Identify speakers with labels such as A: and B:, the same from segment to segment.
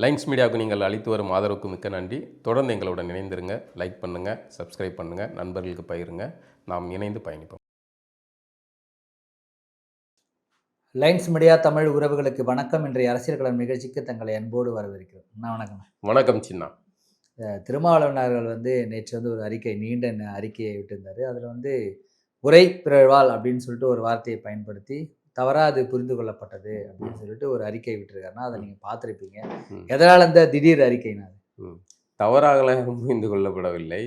A: Lines மீடியாவுக்கு நீங்கள் அளித்து வரும் ஆதரவுக்கு மிக்க நன்றி. தொடர்ந்து எங்களுடன் இணைந்திருங்க லைக் பண்ணுங்கள் சப்ஸ்கிரைப் பண்ணுங்கள் நண்பர்களுக்கு பகிருங்க. நாம் இணைந்து பயணிப்போம்.
B: லைன்ஸ் மீடியா தமிழ் உறவுகளுக்கு வணக்கம். இன்றைய அரசியல் களம் நிகழ்ச்சிக்கு தங்களை அன்போடு வரவேற்கிறோம். நான் வணக்கம்.
A: வணக்கம் சின்னா.
B: திருமாவளவனார்கள் வந்து நேற்று வந்து ஒரு அறிக்கை நீண்ட அறிக்கையை விட்டிருந்தார். அதில் வந்து உரை பிறழ்வாள் அப்படின்னு சொல்லிட்டு ஒரு வார்த்தையை பயன்படுத்தி தவறாக அது புரிந்து கொள்ளப்பட்டது அப்படின்னு சொல்லிட்டு ஒரு அறிக்கை விட்டுருக்காருன்னா அதை நீங்கள் பார்த்துருப்பீங்க. எதனால் இந்த திடீர் அறிக்கைனா அது?
A: தவறாகலாம் புரிந்து கொள்ளப்படவில்லை.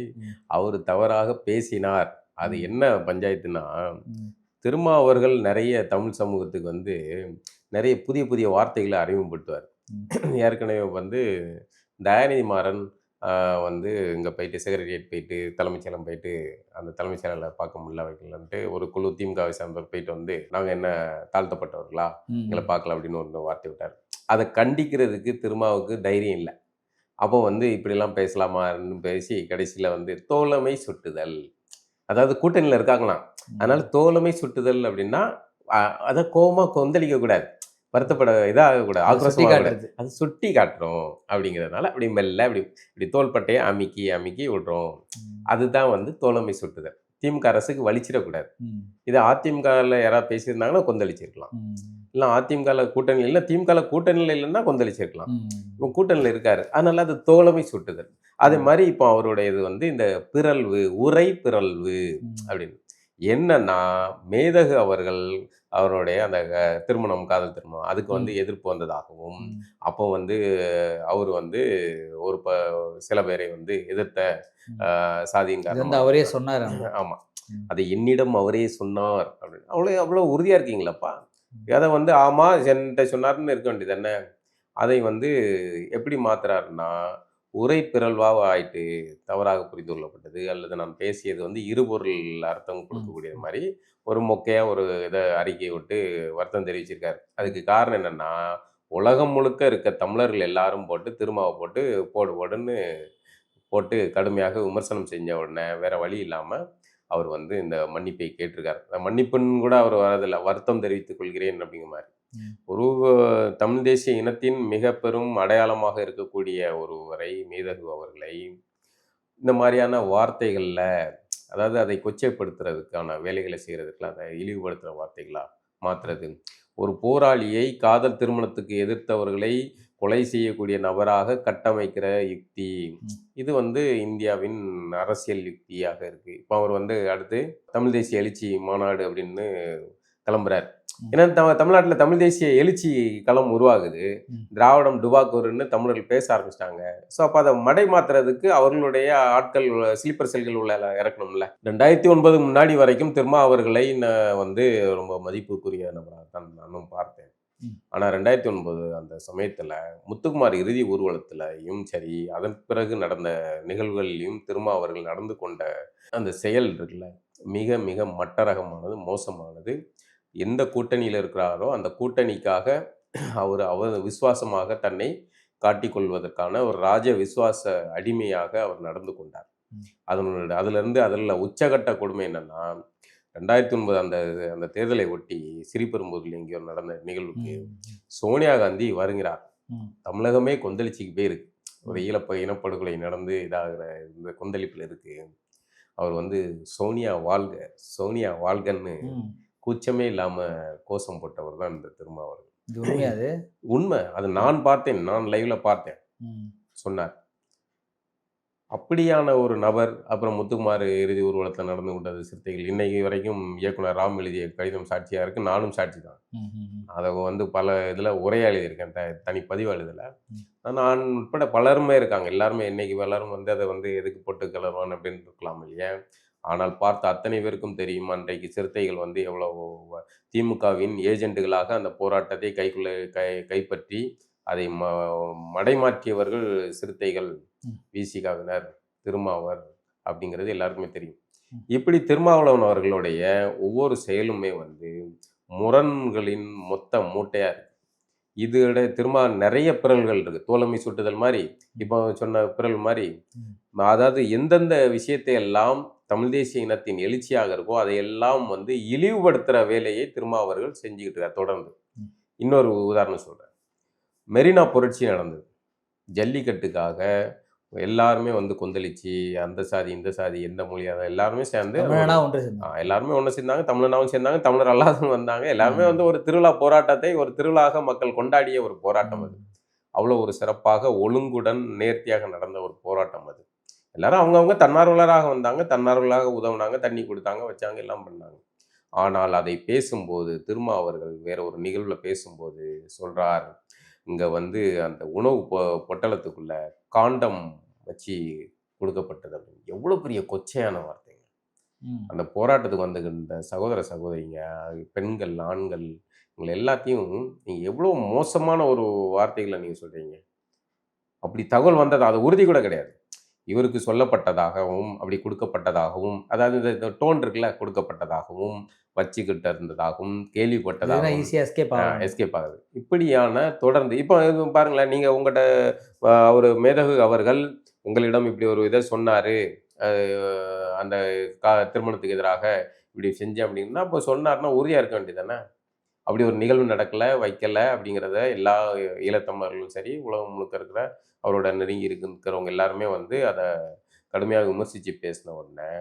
A: அவர் தவறாக பேசினார் அது. என்ன பஞ்சாயத்துனா. திருமா அவர்கள் நிறைய தமிழ் சமூகத்துக்கு வந்து நிறைய புதிய புதிய வார்த்தைகளை அறிமுகப்படுத்துவார். ஏற்கனவே வந்து தயாநிதி மாறன் வந்து இங்கே போயிட்டு செக்ரட்டரியேட் போயிட்டு தலைமைச் செயலம் போயிட்டு அந்த தலைமைச் செயலரை பார்க்க முடியல வைக்கலன்ட்டு ஒரு குழு திமுகவை சேர்ந்தவர் போயிட்டு வந்து நாங்கள் என்ன தாழ்த்தப்பட்டவர்களா. எங்களை பார்க்கல அப்படின்னு ஒரு வார்த்தை விட்டார். அதை கண்டிக்கிறதுக்கு திருமாவுக்கு தைரியம் இல்லை. அப்போ வந்து இப்படிலாம் பேசலாமான்னு பேசி கடைசியில் வந்து தோழமை சுட்டுதல் அதாவது கூட்டணியில் இருக்காங்களாம். அதனால தோழமை சுட்டுதல் அப்படின்னா அதை கோவமா கொந்தளிக்க கூடாது. வருத்தப்பட இதாகக்கூடாது ஆக்ரோஷமாக அது சுட்டி காட்டுறோம் அப்படிங்கிறதுனால அப்படி மெல்ல அப்படி இப்படி தோள்பட்டையை அமுக்கி அமுக்கி விடுறோம். அதுதான் வந்து தோழமை சுட்டுதல். திமுக அரசுக்கு வலிச்சிடக்கூடாது. இது அதிமுகவில் யாராவது பேசியிருந்தாங்கன்னா கொந்தளிச்சிருக்கலாம். இல்லை அதிமுகவில் கூட்டணி இல்லை திமுகவில் கூட்டணியில் இல்லைன்னா கொந்தளிச்சிருக்கலாம். இப்போ கூட்டணியில் இருக்காரு. அதனால அது தோழமை சுட்டுதல். அதே மாதிரி இப்போ அவருடைய இது வந்து இந்த பிறழ்வு உரை பிறழ்வு. அப்படின்னு. என்னன்னா மேதகு அவர்கள் அவருடைய அந்த திருமணம் காதல் திருமணம். அதுக்கு வந்து எதிர்ப்பு வந்ததாகவும். அப்போ வந்து அவர் வந்து ஒரு ப சில பேரை வந்து எதிர்த்த சாதியின் காரணமாக
B: அவரே சொன்னார்
A: ஆமா.
B: ம்.
A: அதை என்னிடம் அவரே சொன்னார் அப்படின்னு. அவ்வளோ அவ்வளோ உறுதியா இருக்கீங்களாப்பா. அதை வந்து ஆமா என்கிட்ட சொன்னார்னு இருக்க வேண்டியது என்ன அதை வந்து எப்படி மாத்துறாருன்னா உரை பிறழ்வாக ஆயிட்டு தவறாக புரிந்து கொள்ளப்பட்டது அல்லது நான் பேசியது வந்து இருபொருள் அர்த்தம் கொடுக்கக்கூடிய மாதிரி ஒரு மொக்கையா ஒரு இதை அறிக்கை விட்டு வருத்தம் தெரிவிச்சிருக்காரு. அதுக்கு காரணம் என்னன்னா உலகம் முழுக்க இருக்க தமிழர்கள் எல்லாரும் போட்டு திருமாவை போட்டு போடு போடுன்னு போட்டு கடுமையாக விமர்சனம் செஞ்ச உடனே வேற வழி இல்லாம அவர் வந்து இந்த மன்னிப்பை கேட்டிருக்காரு. மன்னிப்புன்னு கூட அவர் வரதில்லை வருத்தம் தெரிவித்துக் கொள்கிறேன் அப்படிங்கிற மாதிரி. ஒரு தமிழ் தேசிய இனத்தின் மிக பெரும் அடையாளமாக இருக்கக்கூடிய ஒருவரை மீதகு அவர்களை இந்த மாதிரியான வார்த்தைகள்ல அதாவது அதை கொச்சைப்படுத்துறதுக்கான வேலைகளை செய்யறதுக்குலாம் அதை இழிவுபடுத்துற வார்த்தைகளா மாத்துறது ஒரு போராளியை காதல் திருமணத்துக்கு எதிர்த்தவர்களை கொலை செய்யக்கூடிய நபராக கட்டமைக்கிற யுக்தி. இது வந்து இந்தியாவின் அரசியல் யுக்தியாக இருக்கு இப்போ அவர் வந்து அடுத்து தமிழ் தேசிய எழுச்சி மாநாடு அப்படின்னு கிளம்புறார். ஏன்னா தமிழ்நாட்டுல தமிழ் தேசிய எழுச்சி களம் உருவாகுது. திராவிடம் டுபாக்கூர்னு தமிழர்கள் பேச ஆரம்பிச்சிட்டாங்க. ஸோ அப்போ அதை மடை மாத்துறதுக்கு அவர்களுடைய ஆட்கள் ஸ்லீப்பர் செல்கள் உள்ள இறக்கணும்ல. ரெண்டாயிரத்தி ஒன்பது முன்னாடி வரைக்கும் திருமா அவர்களை நான் வந்து ரொம்ப மதிப்புக்குரிய நபராக தான் நானும் பார்த்தேன். ஆனால் ரெண்டாயிரத்தி ஒன்பது அந்த சமயத்தில் முத்துக்குமார் இறுதி ஊர்வலத்திலையும் சரி அதன் பிறகு நடந்த நிகழ்வுகளிலும் திருமா அவர்கள் நடந்து கொண்ட அந்த செயல் இருக்குல்ல மிக மிக மட்டரகமானது மோசமானது. எந்த கூட்டணியில் இருக்கிறாரோ அந்த கூட்டணிக்காக அவர் அவர் விசுவாசமாக தன்னை காட்டிக்கொள்வதற்கான ஒரு ராஜ விசுவாச அடிமையாக அவர் நடந்து கொண்டார். அதனுடைய அதிலிருந்து அதில் உச்சகட்ட கொடுமை என்னன்னா ரெண்டாயிரத்தி ஒன்பது அந்த அந்த தேர்தலை ஒட்டி சிறிபெரும்பூரில் எங்கேயோ நடந்த நிகழ்வுக்கு. சோனியா காந்தி வருகிறார். தமிழகமே கொந்தளிச்சுக்கு போயிருக்கு ஒரு ஈழப்ப இனப்படுகொலை நடந்து இதாகிற இந்த கொந்தளிப்பில் இருக்கு அவர் வந்து சோனியா வாழ்க சோனியா வாழ்கன்னு. கூச்சமே இல்லாம கோஷம் போட்டவர் தான் இந்த திருமாவளவன்.
B: இது உண்மையா அது?
A: உண்மை. அது நான் பார்த்தேன். நான் லைவ்ல பார்த்தேன். சொன்னார். அப்படியான ஒரு நபர் அப்புறம் முத்துக்குமார் இறுதி ஊர்வலத்தில் நடந்து கொண்டது சிறுத்தைகள். இன்னைக்கு வரைக்கும் இயக்குனர் ராம் எழுதிய கடிதம் சாட்சியா இருக்கு. நானும் சாட்சி தான். அதை வந்து பல இதில் உரையா எழுதியிருக்கேன். த தனி பதிவு எழுதல. நான் உட்பட பலருமே இருக்காங்க. எல்லாருமே இன்னைக்கு எல்லாரும் வந்து அதை வந்து எதுக்கு போட்டு கிளறுவான் அப்படின்னு இருக்கலாம் இல்லையா? ஆனால் பார்த்த அத்தனை பேருக்கும் தெரியும் அன்றைக்கு சிறுத்தைகள் வந்து எவ்வளோ திமுகவின் ஏஜெண்டுகளாக அந்த போராட்டத்தை கைக்குள்ள கை கைப்பற்றி அதை ம மடைமாற்றியவர்கள் சிறுத்தைகள். விசிகாவினர் திருமாவர் அப்படிங்கிறது எல்லாருக்குமே தெரியும். இப்படி திருமாவளவன் அவர்களுடைய ஒவ்வொரு செயலுமே வந்து முரண்களின் மொத்த மூட்டையா இருக்கு இதோட திரும்ப நிறைய பிறல்கள் இருக்கு தோழமை சுட்டுதல் மாதிரி இப்போ சொன்ன பிறல் மாதிரி. அதாவது எந்தெந்த விஷயத்தை எல்லாம் தமிழ் தேசிய இனத்தின் எழுச்சியாக இருக்கோ அதையெல்லாம் வந்து இழிவுபடுத்துகிற வேலையை திருமாவர்கள் செஞ்சுக்கிட்டு இருக்கார் தொடர்ந்து. இன்னொரு உதாரணம் சொல்கிறேன் மெரினா புரட்சி நடந்தது. ஜல்லிக்கட்டுக்காக எல்லாருமே வந்து கொந்தளிச்சு அந்த சாதி இந்த சாதி எந்த மொழியாக எல்லாருமே சேர்ந்து எல்லாருமே ஒன்று சேர்ந்தாங்க. தமிழனாவும் சேர்ந்தாங்க. தமிழர் அல்லாதவங்க வந்தாங்க. எல்லாருமே. வந்து ஒரு திருவிழா போராட்டத்தை ஒரு திருவிழாக மக்கள் கொண்டாடிய ஒரு போராட்டம் அது. அவ்வளோ ஒரு சிறப்பாக ஒழுங்குடன் நேர்த்தியாக நடந்த ஒரு போராட்டம் அது. எல்லாரும் அவங்கவுங்க தன்னார்வலராக வந்தாங்க தன்னார்வலராக உதவுனாங்க தண்ணி கொடுத்தாங்க வச்சாங்க எல்லாம் பண்ணாங்க. ஆனால் அதை பேசும்போது திருமா அவர்கள் வேற ஒரு நிகழ்வில் பேசும்போது சொல்றார் இங்க வந்து அந்த உணவு பொ- பொட்டலத்துக்குள்ள காண்டம் வச்சு கொடுக்கப்பட்டது அப்படின்னு. எவ்வளோ பெரிய கொச்சையான வார்த்தைங்க. அந்த போராட்டத்துக்கு வந்திருந்த சகோதர சகோதரிங்க பெண்கள் ஆண்கள் இவங்க எல்லாத்தையும் நீங்கள் எவ்வளோ மோசமான ஒரு வார்த்தைகளை நீங்கள் சொல்கிறீங்க அப்படி தகவல் வந்தது? அது உறுதி கூட கிடையாது. இவருக்கு சொல்லப்பட்டதாகவும் அப்படி கொடுக்கப்பட்டதாகவும் அதாவது இந்த டோன் இருக்குல்ல கொடுக்கப்பட்டதாகவும் வச்சுக்கிட்டு இருந்ததாகவும்
B: இதுனா
A: கேள்விப்பட்டதாகவும்
B: ஈஸியா எஸ்கேப் ஆகும்
A: எஸ்கேப் ஆகுது. இப்படியான தொடர்ந்து இப்போ பாருங்களேன் நீங்கள் உங்கள்கிட்ட ஒரு மேதகு அவர்கள் உங்களிடம் இப்படி ஒரு இதை சொன்னார் அந்த கா திருமணத்துக்கு எதிராக இப்படி செஞ்சேன் அப்படின்னா அப்போ சொன்னார்னா உறுதியாக இருக்க வேண்டியதானே அப்படி ஒரு நிகழ்வு நடக்கலை வைக்கலை அப்படிங்கிறத எல்லா ஈழத்தமிழர்களும் சரி உலகம் முழுக்க இருக்கிற அவரோட நெருங்கி இருக்கிறவங்க எல்லாருமே வந்து அதை கடுமையாக விமர்சித்து பேசின உடனே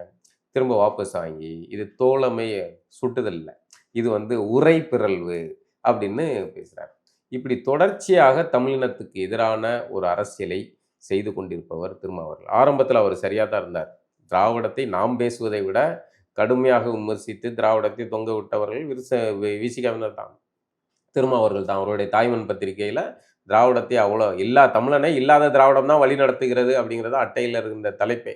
A: திரும்ப வாபஸ் வாங்கி இது தோழமை சுட்டுதல் இல்லை இது வந்து உரை பிறழ்வு அப்படின்னு பேசுகிறார் இப்படி தொடர்ச்சியாக தமிழினத்துக்கு எதிரான ஒரு அரசியலை செய்து கொண்டிருப்பவர் திருமாவர்கள். ஆரம்பத்தில் அவர் சரியாக தான் இருந்தார். திராவிடத்தை நாம் பேசுவதை விட கடுமையாக விமர்சித்து திராவிடத்தை தொங்க விட்டவர்கள் விரிச வீசிக்காவினர் தான். திருமாவர்கள் தான் அவருடைய தாய்மன் பத்திரிகையில் திராவிடத்தை அவ்வளோ இல்லா தமிழனே இல்லாத திராவிடம் தான் வழி நடத்துகிறது அப்படிங்கிறது அட்டையில் இருந்த தலைப்பே.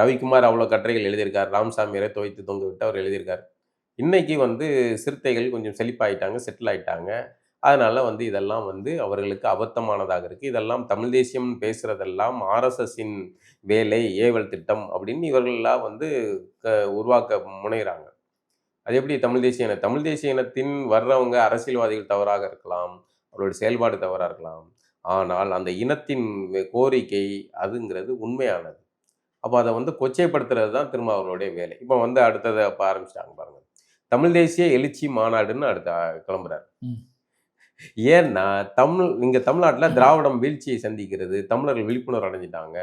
A: ரவிக்குமார் அவ்வளோ கட்டுரைகள் எழுதியிருக்கார். ராமசாமியரை துவைத்து தொங்க விட்டு அவர் எழுதியிருக்கார். இன்னைக்கு வந்து சிறுத்தைகள் கொஞ்சம் செழிப்பாயிட்டாங்க செட்டில் ஆயிட்டாங்க. அதனால வந்து இதெல்லாம் வந்து அவர்களுக்கு அபத்தமானதாக இருக்குது இதெல்லாம் தமிழ் தேசியம் பேசுகிறதெல்லாம் ஆர்எஸ்எஸ்ஸின் வேலை ஏவல் திட்டம் அப்படின்னு இவர்களெல்லாம் வந்து க- உருவாக்க முனைகிறாங்க அது எப்படி தமிழ் தேசிய இன தமிழ் தேசிய இனத்தின் வர்றவங்க அரசியல்வாதிகள் தவறாக இருக்கலாம் அவருடைய செயல்பாடு தவறாக இருக்கலாம். ஆனால் அந்த இனத்தின் கோரிக்கை அதுங்கிறது உண்மையானது. அப்போ அதை வந்து கொச்சைப்படுத்துறது தான் திரும்ப அவர்களுடைய வேலை. இப்போ வந்து அடுத்ததை அப்போ ஆரம்பிச்சிட்டாங்க பாருங்க. தமிழ் தேசிய எழுச்சி மாநாடுன்னு அடுத்த கிளம்புறாரு. ஏன்னா தமிழ் இங்கே தமிழ்நாட்டில் திராவிடம் வீழ்ச்சியை சந்திக்கிறது தமிழர்கள் விழிப்புணர்வு அடைஞ்சிட்டாங்க.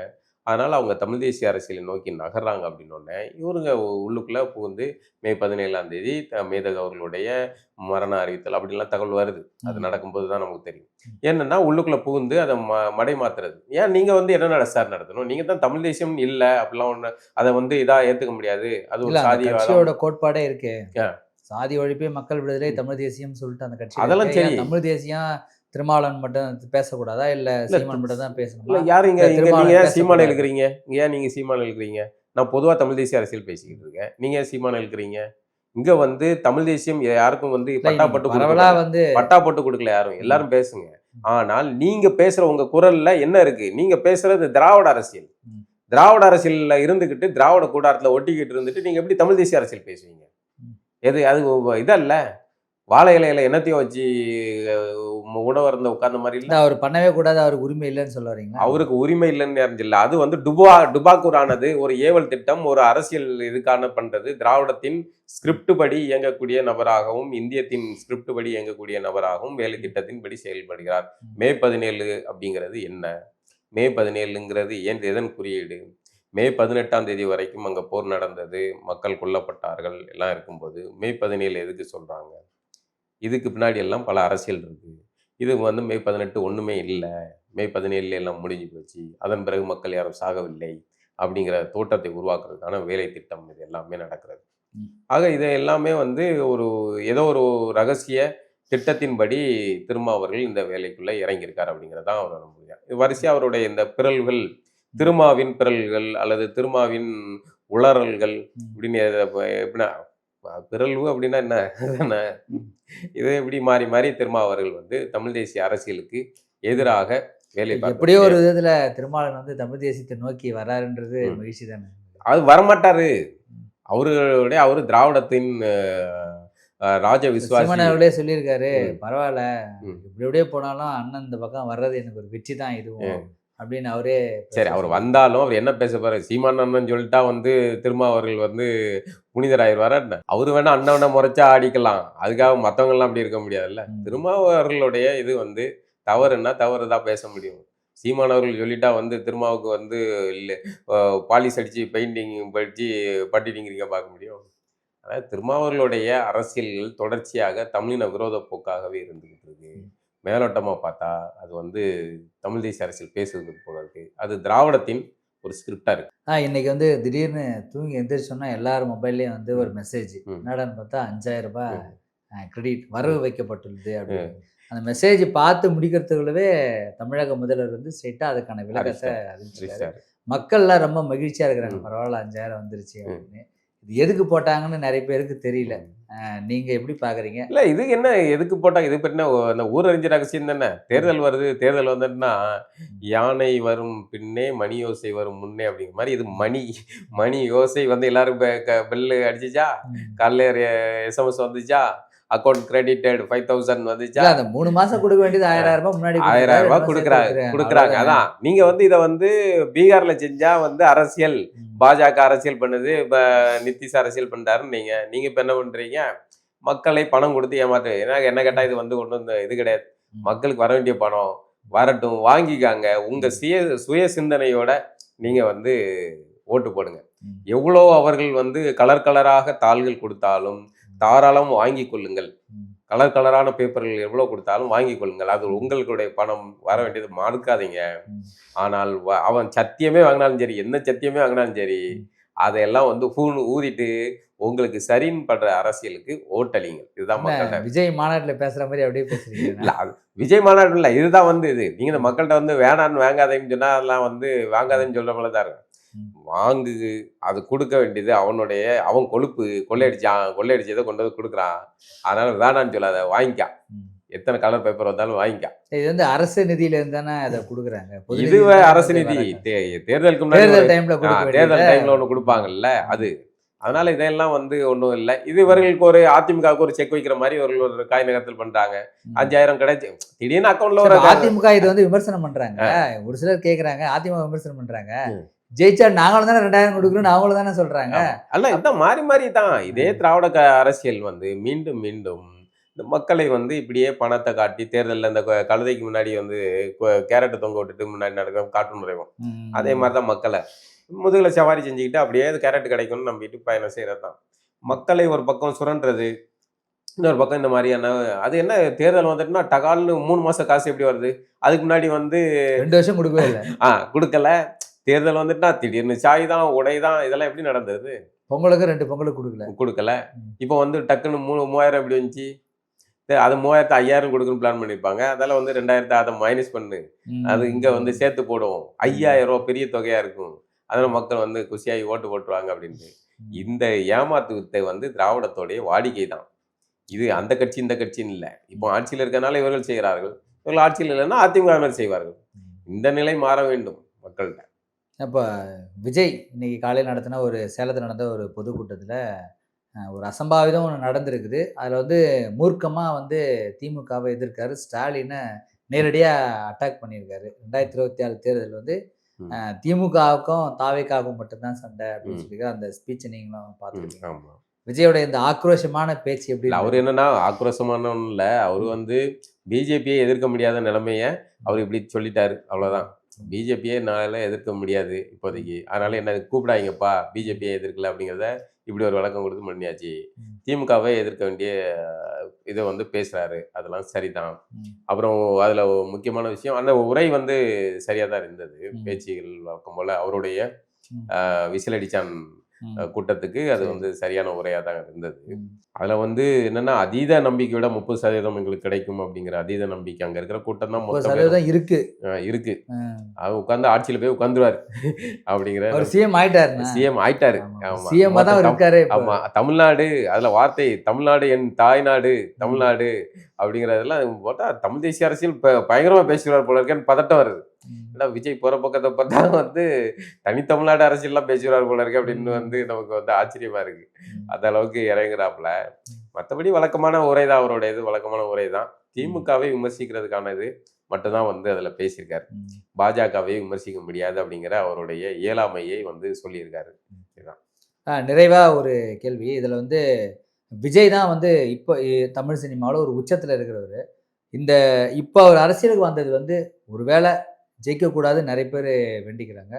A: அதனால் அவங்க தமிழ் தேசிய அரசியலை நோக்கி நகர்றாங்க அப்படின்னோடனே இவருங்க உள்ளுக்குள்ளே புகுந்து மே பதினேழாம் தேதி மேதகு அவர்களுடைய மரண அறிவித்தல் அப்படிலாம் தகவல் வருது. அது. நடக்கும்போது தான் நமக்கு தெரியும். என்னன்னா உள்ளுக்குள்ள புகுந்து அதை ம மடை மாத்துறது. ஏன் நீங்க வந்து என்ன நட சார் நடத்தணும்? நீங்க தான் தமிழ் தேசியம் இல்ல அப்படிலாம் ஒண்ணு அதை வந்து இதா ஏத்துக்க முடியாது. அது ஒரு
B: கட்சியோட கோட்பாடே இருக்கு. சாதி ஒழிப்பே மக்கள் விடுதலை தமிழ் தேசியம் சொல்லிட்டு அந்த கட்சி
A: அதெல்லாம் சரி.
B: தமிழ் தேசியம் திருமாவளவன் மட்டும் பேசக்கூடாதா? இல்ல சீமான் மட்டும் தான்
A: இல்ல
B: பேசணுமா
A: யாரு இங்க
B: இல்ல,
A: இங்க
B: திருமாவளவன்
A: நீங்க. சீமான இருக்கிறீங்க இங்க ஏன் நீங்க சீமான இருக்கிறீங்க நான் பொதுவா தமிழ் தேசிய அரசியல் பேசிக்கிட்டு இருக்கேன். நீங்க சீமான இருக்கிறீங்க இங்க வந்து தமிழ் தேசியம் யாருக்கும் வந்து பட்டா போட்டு.
B: வந்து
A: பட்டா போட்டு கொடுக்கல யாரும். எல்லாரும் பேசுங்க. ஆனால் நீங்க பேசுற உங்க குரல்ல என்ன இருக்கு? நீங்க பேசுறது திராவிட அரசியல். திராவிட அரசியல்ல இருந்துகிட்டு திராவிட கூடாரத்துல ஒட்டிக்கிட்டு இருந்துட்டு நீங்க எப்படி தமிழ் தேசிய அரசியல் பேசுவீங்க. எது அது இதல்ல? வாழை இலையில என்னத்தையும் வச்சு உணவு இருந்த உட்கார்ந்த மாதிரி
B: இல்ல? அவர் பண்ணவே கூடாது அவருக்கு உரிமை இல்லைன்னு சொல்ல வரீங்களா?
A: அவருக்கு உரிமை இல்லைன்னு அறிஞ்சில்ல. அது வந்து டுபா டுபாக்கூரானது ஒரு ஏவல் திட்டம் ஒரு அரசியல் இதுக்கான பண்றது. திராவிடத்தின் ஸ்கிரிப்ட் படி இயங்கக்கூடிய நபராகவும் இந்தியத்தின் ஸ்கிரிப்ட் படி இயங்கக்கூடிய நபராகவும் வேலை திட்டத்தின்படி செயல்படுகிறார். மே பதினேழு அப்படிங்கிறது என்ன? மே பதினேழுங்கிறது ஏன் எதன் குறியீடு? மே பதினெட்டாம் தேதி வரைக்கும் அங்கே போர் நடந்தது மக்கள் கொல்லப்பட்டார்கள் எல்லாம் இருக்கும்போது மே பதினேழு எதுக்கு சொல்கிறாங்க இதுக்கு பின்னாடி எல்லாம் பல அரசியல் இருக்கு. இது வந்து மே பதினெட்டு ஒன்றுமே இல்லை. மே பதினேழுல எல்லாம் முடிஞ்சு போச்சு. அதன் பிறகு மக்கள் யாரும் சாகவில்லை அப்படிங்கிற தோட்டத்தை உருவாக்குறதுக்கான வேலை திட்டம் இது எல்லாமே நடக்கிறது. ஆக இது எல்லாமே வந்து ஒரு ஏதோ ஒரு ரகசிய திட்டத்தின்படி திருமாவர்கள் இந்த வேலைக்குள்ள இறங்கியிருக்கார் அப்படிங்கிறது தான் அவர் முடியும் இது வரிசையா அவருடைய இந்த பிறல்கள் திருமாவின் பிறல்கள் அல்லது திருமாவின் உளறல்கள். இப்படின்னு எத- எப்படின்னா பிறழ்வு அப்படின்னா என்ன. இது இப்படி மாறி மாறி திருமாவர்கள் வந்து தமிழ் தேசிய அரசியலுக்கு எதிராக வேலை
B: எப்படியோ ஒரு விதத்துல திருமாவளவன் வந்து தமிழ் தேசியத்தை நோக்கி வராருன்றது
A: ம்.
B: மகிழ்ச்சி தானே
A: அது வரமாட்டாரு அவருடைய அவரு திராவிடத்தின் ராஜ
B: அவர்களே சொல்லியிருக்காரு. பரவாயில்ல. இப்படி இப்படியே போனாலும் அண்ணன் இந்த பக்கம் வர்றது எனக்கு ஒரு வெற்றி தான் இதுவும் அப்படின்னு அவரே
A: சரி அவர் வந்தாலும் அவர் என்ன பேச போறாரு? சீமான் அண்ணன் சொல்லிட்டா வந்து திரும்ப அவர்கள் வந்து புனிதராயிருவாரா என்ன? அவரு வேணா அண்ணனை முறைச்சா ஆடிக்கலாம். அதுக்காக மத்தவங்க எல்லாம் அப்படி இருக்க முடியாதுல்ல. திருமாவர்களுடைய இது வந்து தவறுன்னா தவறு தான் பேச முடியும். சீமான் அவர்கள் சொல்லிட்டா வந்து திருமாவுக்கு வந்து இல்லை பாலிஸ் அடிச்சு பெயிண்டிங் படிச்சு பட்டிட்டிங்கிறீங்க பார்க்க முடியும். அதாவது திருமாவர்களுடைய அரசியல்கள் தொடர்ச்சியாக தமிழின விரோத போக்காகவே இருந்துகிட்டு இருக்கு. மேலோட்டமாக பார்த்தா அது வந்து தமிழ் தேசிய அரசியல் பேசுறது போல இருக்கு. அது திராவிடத்தின் ஒரு ஸ்கிரிப்டா இருக்கு.
B: ஆ இன்னைக்கு வந்து திடீர்னு தூங்கி எந்திரிச்சோன்னா எல்லார் மொபைல்லையும் வந்து ஒரு மெசேஜ். என்னடான்னு பார்த்தா அஞ்சாயிரம் ரூபாய். கிரெடிட் வரவு வைக்கப்பட்டுள்ளது அப்படின்னு. அந்த மெசேஜ் பார்த்து முடிக்கிறதுக்குள்ளவே தமிழக முதல்வர் வந்து ஸ்ட்ரெயிட்டாக அதுக்கான விளக்கத்தை அறிவிச்சிருக்காரு. மக்கள்லாம் ரொம்ப மகிழ்ச்சியா இருக்கிறாங்க. பரவாயில்ல அஞ்சாயிரம் வந்துருச்சு. அப்படின்னு. இது எதுக்கு போட்டாங்கன்னு நிறைய பேருக்கு தெரியல. நீங்க எப்படி பாக்குறீங்க?
A: இல்ல இது என்ன எதுக்கு போட்டா இது பற்றின அந்த ஊரறிஞ்ச ரகசியம் தானே? தேர்தல் வருது தேர்தல் வந்துட்டுனா யானை வரும் பின்னே மணி யோசை வரும் முன்னே அப்படிங்கிற மாதிரி இது மணி மணி யோசை வந்து எல்லாரும் பெல்லு அடிச்சிச்சா? காலைல எஸ்எம்எஸ் வந்துச்சா? அக்கௌண்ட் கிரெடிட்டட் ஃபைவ் தௌசண்ட் வந்துச்சா?
B: அந்த மூணு மாசம் கொடுக்க வேண்டியது ஆயிரம் ரூபாய் முன்னாடி
A: ஆயிரம் ரூபாய் கொடுக்குறாங்க கொடுக்குறாங்க. அதான். நீங்க வந்து இதை வந்து பீகார்ல செஞ்சா வந்து அரசியல். பாஜக அரசியல் பண்ணுது இப்ப நிதிஷ் அரசியல் பண்றாருன்னு நீங்க நீங்க இப்ப என்ன பண்றீங்க மக்களை பணம் கொடுத்து ஏமாத்து ஏன்னா என்ன கேட்டா இது வந்து ஒன்றும் இந்த இது கிடையாது. மக்களுக்கு வர வேண்டிய பணம் வரட்டும் வாங்கிக்காங்க உங்க சுய சுய சிந்தனையோட நீங்க வந்து ஓட்டு போடுங்க. எவ்வளோ அவர்கள் வந்து கலர் கலராக தாள்கள் கொடுத்தாலும் தாராளம் வாங்கி கொள்ளுங்கள். கலர் கலரான பேப்பர்கள் எவ்வளோ கொடுத்தாலும் வாங்கி கொள்ளுங்கள். அது உங்களுடைய பணம் வர வேண்டியது மறுக்காதீங்க. ஆனால் அவன் சத்தியமே வாங்கினாலும் சரி என்ன சத்தியமே வாங்கினாலும் சரி அதையெல்லாம் வந்து பூன்னு ஊதிட்டு உங்களுக்கு சரின்னு படுற அரசியலுக்கு ஓட்டளிங்க இதுதான் மக்கள்கிட்ட.
B: விஜய் மாநாட்டுல பேசுற மாதிரி அப்படியே பேசுறீங்க.
A: இல்ல விஜய் மாநாடு இல்ல இதுதான் வந்து இது. நீங்க இந்த மக்கள்கிட்ட வந்து வேணான்னு வாங்காதேன்னு சொன்னா அதெல்லாம் வந்து வாங்காதேன்னு சொல்ற போல தான் இருக்கும்
B: ம்.
A: வாங்கு அது கொடுக்க வேண்டியது அவனுடைய அவன் கொழுப்பு கொள்ளையடிச்சான் கொள்ளையடிச்சதை கொண்டு வந்து கொடுக்குறான் அதனால வேணான்னு சொல்லாத வாங்கிக்கா. எத்தனை கலர் பேப்பர் வந்தாலும் வாங்கிக்கா.
B: இது வந்து அரசு நிதியில இருந்து தானே அதை கொடுக்குறாங்க.
A: இது அரசு நிதி. தேர்தலுக்கு
B: தேர்தல் டைம்ல
A: தேர்தல் டைம்ல ஒண்ணு கொடுப்பாங்கல்ல அது. அதனால இதெல்லாம் வந்து ஒண்ணும் இல்லை. இது இவர்களுக்கு ஒரு அதிமுகவுக்கு ஒரு செக் வைக்கிற மாதிரி இவர்கள் ஒரு காய் நகரத்தில் பண்றாங்க. அஞ்சாயிரம் கிடைச்சு திடீர்னு அக்கௌண்ட்ல ஒரு
B: அதிமுக இது வந்து விமர்சனம் பண்றாங்க. ஒரு சிலர் கேக்குறாங்க அதிமுக விமர்சனம் பண்றாங்க. ஜெயிச்சா நாங்களும் தானே ரெண்டாயிரம் கொடுக்குறோம் அவங்களும் தானே சொல்றாங்க.
A: அல்ல இதான் மாறி மாறி தான். இதே திராவிட அரசியல் வந்து மீண்டும் மீண்டும் இந்த மக்களை வந்து இப்படியே பணத்தை காட்டி தேர்தலில் இந்த கழுதைக்கு முன்னாடி வந்து கேரட்டை தொங்க விட்டுட்டு முன்னாடி நடக்க காட்டும் நுழைவோம். அதே மாதிரி தான் மக்களை. முதுகுல சவாரி செஞ்சுக்கிட்டு அப்படியே கேரட் கிடைக்கும்னு நம்பிட்டு பயணம் செய்கிறது தான். மக்களை ஒரு பக்கம் சுரண்டுறது இன்னொரு பக்கம் இந்த மாதிரியான அது என்ன தேர்தல் வந்துட்டுனா டகால்னு மூணு மாசம் காசு எப்படி வருது? அதுக்கு முன்னாடி வந்து
B: ரெண்டு வருஷம் கொடுக்கவே இல்லை.
A: ஆ கொடுக்கல. தேர்தல் வந்துட்டுனா திடீர்னு சாய் தான் உடை தான் இதெல்லாம் எப்படி நடந்தது?
B: பொங்கலுக்கு ரெண்டு பொங்கலுக்கு கொடுக்கல.
A: கொடுக்கல. இப்போ வந்து டக்குன்னு மூணு மூவாயிரம் எப்படி வந்துச்சு? அது மூவாயிரத்து ஐயாயிரம் கொடுக்கணும்னு பிளான் பண்ணியிருப்பாங்க. அதெல்லாம் வந்து ரெண்டாயிரத்து அதை மைனஸ் பண்ணு. அது இங்க வந்து சேர்த்து போடுவோம். ஐயாயிரம் ரூபாய் பெரிய தொகையா இருக்கும். அதனால மக்கள் வந்து குஷியாகி ஓட்டு போட்டுருவாங்க அப்படின்ட்டு. இந்த ஏமாத்து வித்தை வந்து திராவிடத்தோடைய வாடிக்கை தான். இது அந்த கட்சி இந்த கட்சின்னு இல்லை. இப்போ ஆட்சியில் இருக்கனால இவர்கள் செய்கிறார்கள். இவர்கள் ஆட்சியில் இல்லைன்னா அதிமுகவினர் செய்வார்கள். இந்த நிலை மாற வேண்டும் மக்கள்கிட்ட.
B: அப்போ விஜய் இன்னைக்கு காலையில் நடத்தின ஒரு சேலத்தில் நடந்த ஒரு பொதுக்கூட்டத்தில் ஒரு அசம்பாவிதம் ஒன்று நடந்திருக்குது. அதில் வந்து மூர்க்கமாக வந்து திமுகவை எதிர்க்காரு ஸ்டாலினை நேரடியாக அட்டாக் பண்ணியிருக்காரு. ரெண்டாயிரத்தி இருபத்தி ஆறு தேர்தல் வந்து திமுகவுக்கும் தாவேக்காவுக்கும் மட்டும்தான் சண்டை அப்படின்னு. சொல்லி அந்த ஸ்பீச்சை நீங்களும் பார்த்துருக்கீங்க. விஜயோட இந்த ஆக்ரோஷமான பேச்சு எப்படி
A: அவர் என்னன்னா ஆக்ரோஷமானவன் இல்ல. அவர் வந்து பிஜேபியை எதிர்க்க முடியாத நிலைமைய அவர் இப்படி சொல்லிட்டாரு. அவ்வளவுதான். பிஜேபியை என்னால எதிர்க்க முடியாது இப்போதைக்கு. அதனால என்ன கூப்பிடாதீங்கப்பா பிஜேபியை எதிர்க்கல அப்படிங்கிறத இப்படி ஒரு விளக்கம் கொடுத்து பண்ணியாச்சு. திமுகவை எதிர்க்க வேண்டிய இதை வந்து பேசுறாரு. அதெல்லாம் சரிதான். அப்புறம் அதுல முக்கியமான விஷயம் அந்த உரை வந்து சரியா தான் இருந்தது. பேச்சுகள் வழக்கம் போல அவருடைய விசிலடிச்சான் கூட்டத்துக்கு அது. வந்து சரியான உரையா தான் இருந்தது. அதில் வந்து என்னன்னா அதீத நம்பிக்கையோட முப்பது சதவீதம் எங்களுக்கு கிடைக்கும் அப்படிங்கிற அதீத நம்பிக்கை அங்கே இருக்கிற கூட்டம் தான்
B: முப்பது
A: மொத்தம்
B: சதவீதம் இருக்கு
A: இருக்கு. அவர் உட்காந்து ஆட்சியில் போய் உட்காந்துருவார் அப்படிங்கிற
B: சிஎம் ஆயிட்டாருண்ணா
A: சிஎம் ஆயிட்டாரு ஆமா.
B: சிஎம் தான் இருக்காரு இப்போ.
A: ஆமா தமிழ்நாடு அதுல வார்த்தை தமிழ்நாடு என் தாய்நாடு தமிழ்நாடு அப்படிங்கறதெல்லாம் போட்டா தமிழ் தேசிய அரசியல் ப- பயங்கரமா பேசுகிறார் போல இருக்கேன்னு பதட்டம் வருது. ஏன்னா விஜய் போற பக்கத்தை பார்த்தா வந்து தனித்தமிழ்நாடு அரசியல்லாம் பேசுகிறார் போல இருக்கு அப்படின்னு வந்து நமக்கு வந்து ஆச்சரியமா இருக்கு. அந்த அளவுக்கு இறங்குறாப்புல. மற்றபடி வழக்கமான உரை தான் அவருடைய இது. வழக்கமான உரை தான். திமுகவை விமர்சிக்கிறதுக்கான இது மட்டும்தான் வந்து அதில் பேசியிருக்காரு. பாஜகவை விமர்சிக்க முடியாது அப்படிங்கிற அவருடைய இயலாமையை வந்து சொல்லியிருக்காரு.
B: ஆ, நிறைவா ஒரு கேள்வி. இதில் வந்து விஜய் தான் வந்து இப்போ தமிழ் சினிமாவில் ஒரு உச்சத்தில் இருக்கிறவர். இந்த இப்போ அவர் அரசியலுக்கு வந்தது வந்து ஒருவேளை ஜெயிக்கக்கூடாது நிறைய பேர் வேண்டிக்கிறாங்க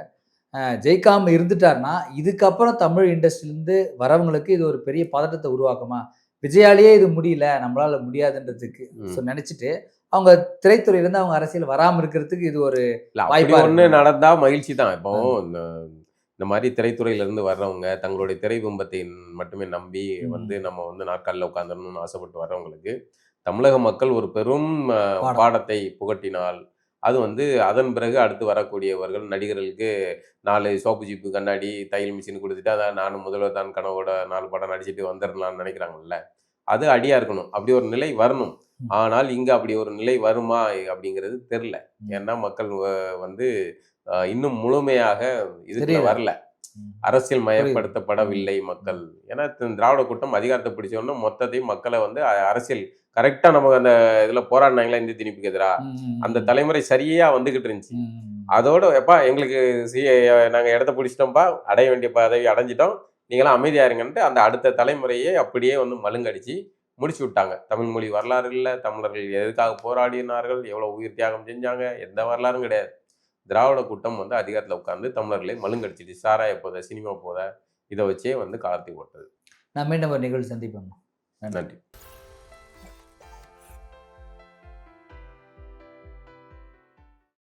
B: அஹ் ஜெயிக்காம இருந்துட்டாருன்னா இதுக்கப்புறம் தமிழ் இண்டஸ்ட்ரியிலேருந்து வரவங்களுக்கு இது ஒரு பெரிய பதட்டத்தை உருவாக்குமா விஜயாலேயே இது முடியல நம்மளால முடியாதுன்றதுக்கு. ஸோ நினச்சிட்டு அவங்க திரைத்துறையிலேருந்து அவங்க அரசியல் வராமல் இருக்கிறதுக்கு இது ஒரு வாய்ப்பா
A: ஒண்ணு
B: இருக்கு.
A: நடந்தா மகிழ்ச்சி தான் இப்போ இந்த மாதிரி திரைத்துறையில இருந்து வர்றவங்க தங்களுடைய திரை பிம்பத்தை மட்டுமே நம்பி. வந்து நம்ம வந்து நாற்காலில் உட்காந்துடணும்னு ஆசைப்பட்டு வர்றவங்களுக்கு தமிழக மக்கள் ஒரு பெரும். பாடத்தை புகட்டினால் அது வந்து அதன் பிறகு அடுத்து வரக்கூடியவர்கள் நடிகர்களுக்கு நாலு சோப்பு ஜீப்பு கண்ணாடி தையல் மிஷின் கொடுத்துட்டு அதான் நானும் முதல்வர் தான் கனவோட நாலு படம் நடிச்சிட்டு வந்துடலாம்னு நினைக்கிறாங்கல்ல அது அடியா இருக்கணும் அப்படி ஒரு நிலை வரணும். ஆனால் இங்க அப்படி ஒரு நிலை வருமா அப்படிங்கிறது தெரில. ஏன்னா மக்கள் வந்து அஹ், இன்னும் முழுமையாக
B: தெரியல.
A: வரல. அரசியல் மயப்படுத்தப்படவில்லை மக்கள் ஏன்னா திராவிட கூட்டம் அதிகாரத்தை பிடிச்ச உடனே மொத்தத்தையும் மக்களை வந்து அரசியல் கரெக்டா நமக்கு அந்த இதுல போராடினாங்களா இந்தி திணிப்புக்கு எதிரா?
B: ம்.
A: அந்த தலைமுறை சரியா வந்துகிட்டு இருந்துச்சு. அதோட எப்பா எங்களுக்கு நாங்க இடத்த பிடிச்சிட்டோம்ப்பா அடைய வேண்டிய பதவி அடைஞ்சிட்டோம். நீங்களாம் அமைதியா இருங்கன்ட்டு அந்த அடுத்த தலைமுறையே அப்படியே வந்து மழுங்கடிச்சு முடிச்சு விட்டாங்க. தமிழ் மொழி வரலாறு இல்லை தமிழர்கள் எதுக்காக போராடினார்கள் எவ்வளவு உயிர் தியாகம் செஞ்சாங்க எந்த வரலாறும் கிடையாது. திராவிட கூட்டம் வந்து அதிகாரத்தில் உட்கார்ந்து தமிழர்களை மழுங்கடிச்சிட்டு சாராய போத சினிமா போத இதை வச்சே வந்து காலத்தை ஓட்டுது.
B: நான் மீண்டும் ஒரு நிகழ்ச்சி சந்திப்போம்
A: நன்றி.